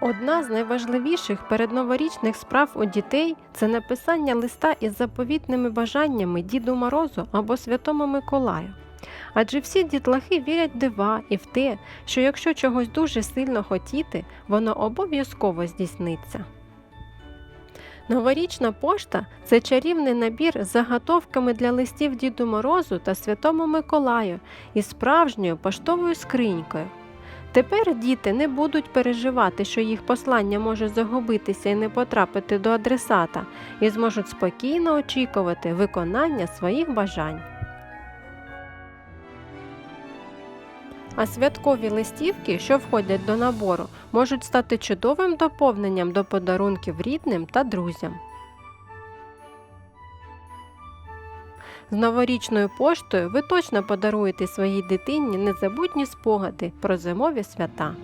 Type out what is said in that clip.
Одна з найважливіших передноворічних справ у дітей це написання листа із заповітними бажаннями Діду Морозу або Святому Миколаю. Адже всі дітлахи вірять дива і в те, що якщо чогось дуже сильно хотіти, воно обов'язково здійсниться. Новорічна пошта це чарівний набір з заготовками для листів Діду Морозу та Святому Миколаю із справжньою поштовою скринькою. Тепер діти не будуть переживати, що їх послання може загубитися і не потрапити до адресата, і зможуть спокійно очікувати виконання своїх бажань. А святкові листівки, що входять до набору, можуть стати чудовим доповненням до подарунків рідним та друзям. З новорічною поштою ви точно подаруєте своїй дитині незабутні спогади про зимові свята.